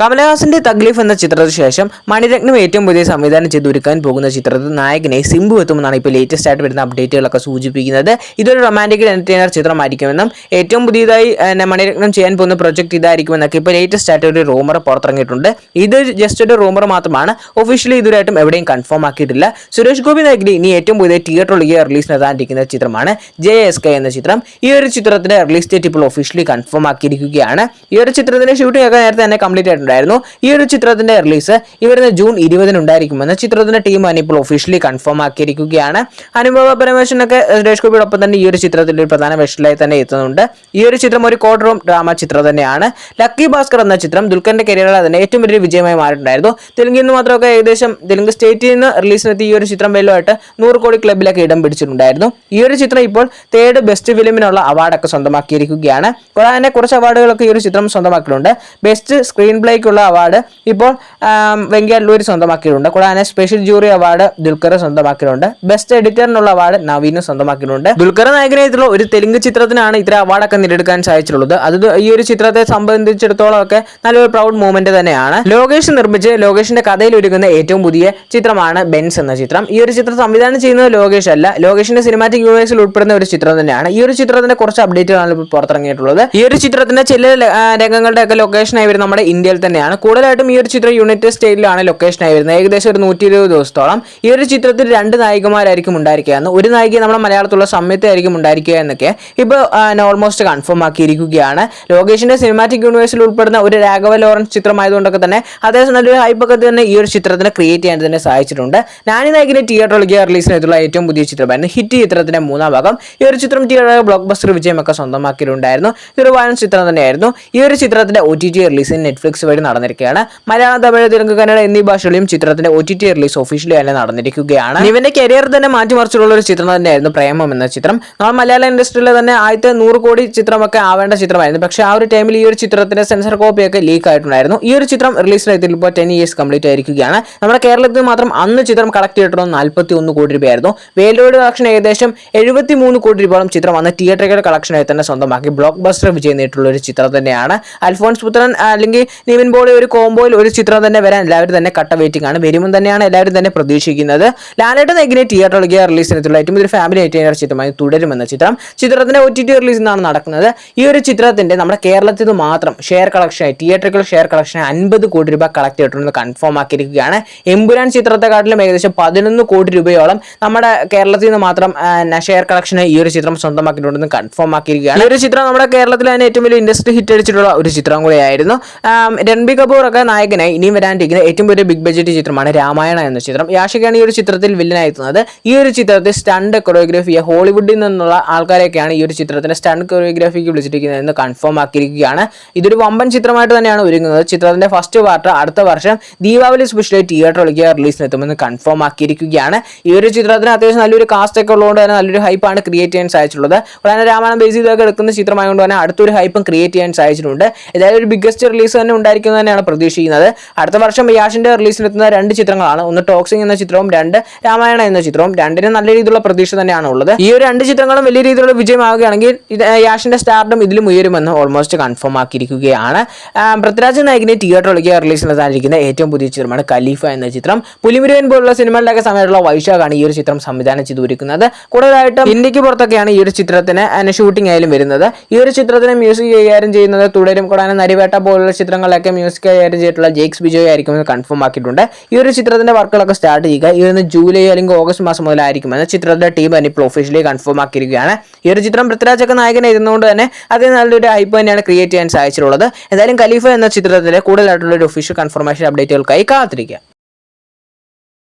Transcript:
കമലഹാസന്റെ തഗ്ലീഫ് എന്ന ചിത്രത്തിന് ശേഷം മണിരത്നം ഏറ്റവും പുതിയ സംവിധാനം ചെയ്ത് ഒരുക്കാൻ പോകുന്ന ചിത്രത്തിൽ നായകനെ സിംബു എത്തുമെന്നാണ് ഇപ്പോൾ ലേറ്റസ്റ്റ് ആയിട്ട് വരുന്ന അപ്ഡേറ്റുകളൊക്കെ സൂചിപ്പിക്കുന്നത്. ഇതൊരു റൊമാന്റിക് എന്റർടൈനർ ചിത്രമായിരിക്കുമെന്നും ഏറ്റവും പുതിയതായി മണിരത്നം ചെയ്യാൻ പോകുന്ന പ്രൊജക്ട് ഇതായിരിക്കുമെന്നൊക്കെ ഇപ്പോൾ ലേറ്റസ്റ്റ് ആയിട്ട് ഒരു റൂമർ പുറത്തിറങ്ങിയിട്ടുണ്ട്. ഇത് ജസ്റ്റ് ഒരു റൂമർ മാത്രമാണ്. ഒഫീഷ്യലി ഇതുവരായിട്ടും എവിടെയും കൺഫേം ആക്കിയിട്ടില്ല. സുരേഷ് ഗോപി നായകിന് ഇനി ഏറ്റവും പുതിയ തിയേറ്ററിലേക്ക് റിലീസ് നടത്താനിരിക്കുന്ന ചിത്രമാണ് ജെ എസ് കെ എന്ന ചിത്രം. ഈ ഒരു ചിത്രത്തിന്റെ റിലീസ് ഡേറ്റ് ഇപ്പോൾ ഒഫീഷ്യലി കൺഫേം ആക്കിയിരിക്കുകയാണ്. ഈ ഒരു ചിത്രത്തിന്റെ ഷൂട്ടിംഗ് ഒക്കെ നേരത്തെ തന്നെ കംപ്ലീറ്റ് ആയിട്ടുണ്ടായിരുന്നു ഈ ഒരു ചിത്രത്തിന്റെ റിലീസ് ഈ വരുന്ന ജൂൺ ഇരുപതിന് ഉണ്ടായിരിക്കുമെന്ന് ചിത്രത്തിന്റെ ടീം ഇപ്പോൾ ഒഫീഷ്യലി കൺഫേം ആക്കിയിരിക്കുകയാണ്. അനുഭവ പരമേശ്വരനൊക്കെ സുരേഷ് ഗോപിയോടൊപ്പം തന്നെ ഈ ഒരു ചിത്രത്തിൽ ഒരു പ്രധാന വേഷത്തിലായി തന്നെ എത്തുന്നുണ്ട്. ഈ ഒരു ചിത്രം ഒരു കോഡ് റൂം ഡ്രാമ ചിത്രം തന്നെയാണ്. ലക്കി ഭാസ്കർ എന്ന ചിത്രം ദുൽഖറിന്റെ കരിയറിൽ തന്നെ ഏറ്റവും വലിയ വിജയമായി മാറിയിട്ടുണ്ടായിരുന്നു. തെലുങ്കിൽ നിന്ന് മാത്രമൊക്കെ ഏകദേശം തെലുങ്ക് സ്റ്റേറ്റിൽ നിന്ന് റിലീസിനെത്തി ഈ ഒരു ചിത്രം വെല്ലുമായിട്ട് നൂറ് കോടി ക്ലബിലൊക്കെ ഇടം പിടിച്ചിട്ടുണ്ടായിരുന്നു. ഈ ഒരു ചിത്രം ഇപ്പോൾ തേർഡ് ബെസ്റ്റ് ഫിലിമിനുള്ള അവാർഡൊക്കെ സ്വന്തമാക്കിയിരിക്കുകയാണ്. കൂടാതെ കുറച്ച് അവാർഡുകളൊക്കെ ഈ ഒരു ചിത്രം സ്വന്തമാക്കിയിട്ടുണ്ട് ബെസ്റ്റ് സ്ക്രീൻ പ്ലേക്കുള്ള അവാർഡ് ഇപ്പോൾ വെങ്കയ്യ വെങ്കയ്യല്ലൂർ സ്വന്തമാക്കിയിട്ടുണ്ട്. കൂടാതെ സ്പെഷ്യൽ ജൂറി അവാർഡ് ദുൽഖർ സ്വന്തമാക്കിയിട്ടുണ്ട്. ബെസ്റ്റ് എഡിറ്ററിനുള്ള അവാർഡ് നവീനും സ്വന്തമാക്കിയിട്ടുണ്ട്. ദുൽഖർ നായകനായിട്ടുള്ള ഒരു തെലുങ്ക് ചിത്രത്തിനാണ് ഇത്ര അവാർഡൊക്കെ നേടിയെടുക്കാൻ സാധിച്ചിട്ടുള്ളത്. അത് ഈ ഒരു ചിത്രത്തെ സംബന്ധിച്ചിടത്തോളം ഒക്കെ നല്ലൊരു പ്രൗഡ് മൂവ്മെന്റ് തന്നെയാണ്. ലോകേഷ് നിർമ്മിച്ച് ലോകേഷിന്റെ കഥയിൽ ഒരുങ്ങുന്ന ഏറ്റവും പുതിയ ചിത്രമാണ് ബെൻസ് എന്ന ചിത്രം. ഈ ഒരു ചിത്രം സംവിധാനം ചെയ്യുന്നത് ലോകേഷ് അല്ല. ലോകേഷിന്റെ സിനിമാറ്റിക് യൂണിവേഴ്സിൽ ഉൾപ്പെടുന്ന ഒരു ചിത്രം തന്നെയാണ്. ഈ ഒരു ചിത്രത്തിന്റെ കുറച്ച് അപ്ഡേറ്റുകളാണ് ഇപ്പോൾ പുറത്തിറങ്ങിയിട്ടുള്ളത്. ഈ ഒരു ചിത്രത്തിന്റെ ചില ല- ആ, രംഗങ്ങളുടെ ഒക്കെ ലൊക്കേഷനായി വരും നമ്മുടെ ഇന്ത്യയിൽ തന്നെയാണ്. കൂടുതലായിട്ടും ഈ ഒരു ചിത്രം യുണൈറ്റഡ് സ്റ്റേറ്റിലാണ് ലൊക്കേഷനായി വരുന്നത് ഏകദേശം ഒരു നൂറ്റി ഇരുപത് ദിവസത്തോളം ഈ ഒരു ചിത്രത്തിൽ രണ്ട് നായികമാരായിരിക്കും ഉണ്ടായിരിക്കുക. എന്ന് ഒരു നായിക നമ്മുടെ മലയാളത്തിലുള്ള സമയത്തായിരിക്കും ഉണ്ടായിരിക്കുക എന്നൊക്കെ ഇപ്പോൾ ഓൾമോസ്റ്റ് കൺഫേം ആക്കിയിരിക്കുകയാണ്. ലോകേഷിന്റെ സിനിമാറ്റിക് യൂണിവേഴ്സിൽ ഉൾപ്പെടുന്ന ഒരു രാഘവ ലോറൻസ് ചിത്രമായതുകൊണ്ടൊക്കെ തന്നെ അദ്ദേഹം നല്ലൊരു ഹൈപ്പൊക്കെ തന്നെ ഈ ഒരു ചിത്രത്തിന് ക്രിയേറ്റ് ചെയ്യാൻ തന്നെ സഹായിച്ചിട്ടുണ്ട്. നാനി നായകിന്റെ തിയേറ്ററിലേക്ക് റിലീസിനെത്തുള്ള ഏറ്റവും പുതിയ ചിത്രമായിരുന്നു ഹിറ്റ് ചിത്രത്തിന്റെ മൂന്നാം ഭാഗം. ഈ ഒരു ചിത്രം തിയേറ്റർ ബ്ലോക്ക് ബസ്റ്റർ വിജയമൊക്കെ സ്വന്തമാക്കിയിട്ടുണ്ടായിരുന്നു. ഇതൊരു വയലൻസ് ചിത്രം തന്നെയായിരുന്നു. ഈ ഒരു ചിത്രത്തിന്റെ ഒ ടി ടി റിലീസിന് നെറ്റ്ഫ്ലിക്സ് നടന്നിരിക്കുകയാണ്. മലയാളം തമിഴ് തെലുങ്ക് കന്നഡ എന്നീ ഭാഷകളിലും ചിത്രത്തിന്റെ O T T release officially തന്നെ നടന്നിരിക്കുകയാണ്. ഇവന്റെ കരിയർ തന്നെ മാറ്റിമറിച്ചിട്ടുള്ള ഒരു ചിത്രം തന്നെയായിരുന്നു പ്രേമം എന്ന ചിത്രം. നമ്മൾ മലയാള ഇൻഡസ്ട്രിയിലെ തന്നെ ആദ്യത്തെ നൂറ് കോടി ചിത്രമൊക്കെ ആവേണ്ട ചിത്രമായിരുന്നു. പക്ഷെ ആ ഒരു ടൈമിൽ ഈ ഒരു ചിത്രത്തിന്റെ സെൻസർ കോപ്പിയൊക്കെ ലീക്ക് ആയിട്ടുണ്ടായിരുന്നു. ഈ ഒരു ചിത്രം റിലീസ് ആയിട്ട് ഇപ്പോൾ ടെൻ ഇയേഴ്സ് കംപ്ലീറ്റ് ആയിരിക്കുകയാണ്. നമ്മുടെ കേരളത്തിൽ മാത്രം അന്ന് ചിത്രം കളക്ട് ചെയ്തിട്ടുള്ളത് നാൽപ്പത്തി ഒന്ന് കോടി രൂപയായിരുന്നു. വേൾഡ് വൈഡ് കളക്ഷൻ ഏകദേശം എഴുപത്തി മൂന്ന് കോടി രൂപയോളം ചിത്രം അന്ന് തിയേറ്ററുകളുടെ കളക്ഷനായി തന്നെ സ്വന്തമാക്കി. ബ്ലോക്ക് ബസ്റ്റർ വിജയം നേരിട്ടുള്ള ഒരു ചിത്രം തന്നെയാണ്. അൽഫോൺസ് പുത്രൻ അല്ലെങ്കിൽ നിവിൻ പോളി ഒരു കോംബോയിൽ ഒരു ചിത്രം തന്നെ വരാൻ എല്ലാവരും തന്നെ കട്ട വെയിറ്റിംഗ് ആണ് വരുമ്പോൾ തന്നെയാണ് എല്ലാവരും തന്നെ പ്രതീക്ഷിക്കുന്നത്. ലാലേട്ടൻ എങ്ങനെ തിയേറ്ററിലേക്ക് റിലീസിനെത്തുള്ള ഏറ്റവും ഒരു ഫാമിലി ഏറ്റവും ചിത്രമായി തുടരുമെന്ന ചിത്രം ചിത്രത്തിന്റെ ഒ ടി ടി റിലീസ് എന്നാണ് നടക്കുന്നത്. ഈ ഒരു ചിത്രത്തിന്റെ നമ്മുടെ കേരളത്തിൽ മാത്രം ഷെയർ കളക്ഷനായി തിയേറ്ററുകൾ ഷെയർ കളക്ഷനായി അൻപത് കോടി രൂപ കളക്ട് ചെയ്തിട്ടുണ്ടെന്ന് കൺഫേം ആക്കിയിരിക്കുകയാണ്. എമ്പുരാൻ ചിത്രത്തെക്കാട്ടിലും ഏകദേശം പതിനൊന്ന് കോടി രൂപയോളം നമ്മുടെ കേരളത്തിൽ നിന്ന് മാത്രം ഷെയർ കളക്ഷൻ ഈ ഒരു ചിത്രം സ്വന്തമാക്കിയിട്ടുണ്ടെന്ന് കൺഫേം ആക്കിയിരിക്കുകയാണ്. ഈ ഒരു ചിത്രം നമ്മുടെ കേരളത്തിൽ തന്നെ ഏറ്റവും വലിയ ഇൻഡസ്ട്രി ഹിറ്റ് അടിച്ചിട്ടുള്ള ഒരു ചിത്രം കൂടിയായിരുന്നു. ആം, രൺബീർ കപൂർ ഒക്കെ നായകനായി ഇനിയും വരാനിരിക്കുന്ന ഏറ്റവും വലിയ ബിഗ് ബഡ്ജറ്റ് ചിത്രമാണ് രാമായണ എന്ന ചിത്രം. യാഷിക്കാണ് ഈ ഒരു ചിത്രത്തിൽ വില്ലനായി എത്തുന്നത്. ഈ ഒരു ചിത്രത്തിൽ സ്റ്റണ്ട് കൊറിയോഗ്രഫി ഹോളിവുഡിൽ നിന്നുള്ള ആൾക്കാരെയൊക്കെയാണ് ഈ ഒരു ചിത്രത്തിന്റെ സ്റ്റണ്ട് കൊറിയോഗ്രഫിക്ക് വിളിച്ചിരിക്കുന്നത് എന്ന് കൺഫേം ആക്കിയിരിക്കുകയാണ്. ഇതൊരു വമ്പൻ ചിത്രമായിട്ട് തന്നെയാണ് ഒരുങ്ങുന്നത്. ചിത്രത്തിന്റെ ഫസ്റ്റ് പാർട്ട് അടുത്ത വർഷം ദീപാവലി സ്പെഷ്യൽ തിയേറ്ററിലേക്ക് റിലീസിനെത്തുമെന്ന് കൺഫേം ആക്കിയിരിക്കുകയാണ്. ഈ ഒരു ചിത്രത്തിന് അത്യാവശ്യം നല്ലൊരു കാസ്റ്റ് ഒക്കെ ഉള്ളതുകൊണ്ട് തന്നെ നല്ലൊരു ഹൈപ്പാണ് ക്രിയേറ്റ് ചെയ്യാൻ സാധിച്ചിട്ടുള്ളത്. ഉടനെ രാമായണം ബേസ് ചെയ്തൊക്കെ എടുക്കുന്ന ചിത്രമായതുകൊണ്ട് തന്നെ അടുത്തൊരു ഹൈപ്പും ക്രിയേറ്റ് ചെയ്യാൻ സാധിച്ചിട്ടുണ്ട്. ഏതായാലും ഒരു ബിഗ്ഗസ്റ്റ് റിലീസ് തന്നെ ഉണ്ടായിരിക്കും തന്നെയാണ് പ്രതീക്ഷിക്കുന്നത്. അടുത്ത വർഷം യാഷിന്റെ റിലീസിനെത്തുന്ന രണ്ട് ചിത്രങ്ങളാണ്. ഒന്ന് ടോക്സിംഗ് എന്ന ചിത്രവും രണ്ട് രാമായണ എന്ന ചിത്രവും. രണ്ടിനും നല്ല രീതിയിലുള്ള പ്രതീക്ഷ തന്നെയാണ് ഉള്ളത്. ഈ ഒരു രണ്ട് ചിത്രങ്ങളും വലിയ രീതിയിലുള്ള വിജയമാവുകയാണെങ്കിൽ യാഷിന്റെ സ്റ്റാർഡും ഇതിലും ഉയരുമെന്ന് ഓൾമോസ്റ്റ് കൺഫേം ആക്കിയിരിക്കുകയാണ്. പൃഥ്വിരാജ് നായകിനെ തിയേറ്ററിലേക്ക് റിലീസിനെത്താനിരിക്കുന്ന ഏറ്റവും പുതിയ ചിത്രമാണ് ഖലീഫ എന്ന ചിത്രം. പുലിമുരുവൻ പോലുള്ള സിനിമകളുടെയൊക്കെ സമയത്തുള്ള വൈശാഖാണ് ഈ ഒരു ചിത്രം സംവിധാനം ചെയ്ത് ഒരുക്കുന്നത് കൂടുതലായിട്ടും ഇന്ത്യയ്ക്ക് പുറത്തൊക്കെയാണ് ഈ ഒരു ചിത്രത്തിന് ഷൂട്ടിംഗ് ആയാലും വരുന്നത്. ഈ ഒരു ചിത്രത്തിന് മ്യൂസിക് കൈകാര്യം ചെയ്യുന്നത് തുടരും കൂടാനും നരിവേട്ട പോലുള്ള ചിത്രങ്ങളിലൊക്കെ മ്യൂസിക് കൈകാര്യം ചെയ്തിട്ടുള്ള ജേക്സ് ബിജോയ് ആയിരിക്കുമെന്ന് കൺഫേം ആക്കിയിട്ടുണ്ട്. ഈ ഒരു ചിത്രത്തിന്റെ വർക്കുകളൊക്കെ സ്റ്റാർട്ട് ചെയ്യുക. ഈ ഒരു ജൂലൈ അല്ലെങ്കിൽ ഓഗസ്റ്റ് മാസം മുതലായിരിക്കും എന്ന ചിത്രത്തിന്റെ ടീം തന്നെ ഇപ്പോൾ ഒഫീഷ്യലി കൺഫേം ആക്കിയിരിക്കുകയാണ്. ഈ ഒരു ചിത്രം നായകൻ നായകനായിരുന്നുകൊണ്ട് തന്നെ അതിന് നല്ലൊരു ഹൈപ്പ് തന്നെയാണ് ക്രിയേറ്റ് ചെയ്യാൻ സാധിച്ചിട്ടുള്ളത്. എന്തായാലും ഖലീഫ എന്ന ചിത്രത്തിലെ കൂടുതലായിട്ടുള്ള ഒരു ഒഫീഷ്യൽ കൺഫർമേഷൻ അപ്ഡേറ്റുകൾക്കായി കാത്തിരിക്കുക.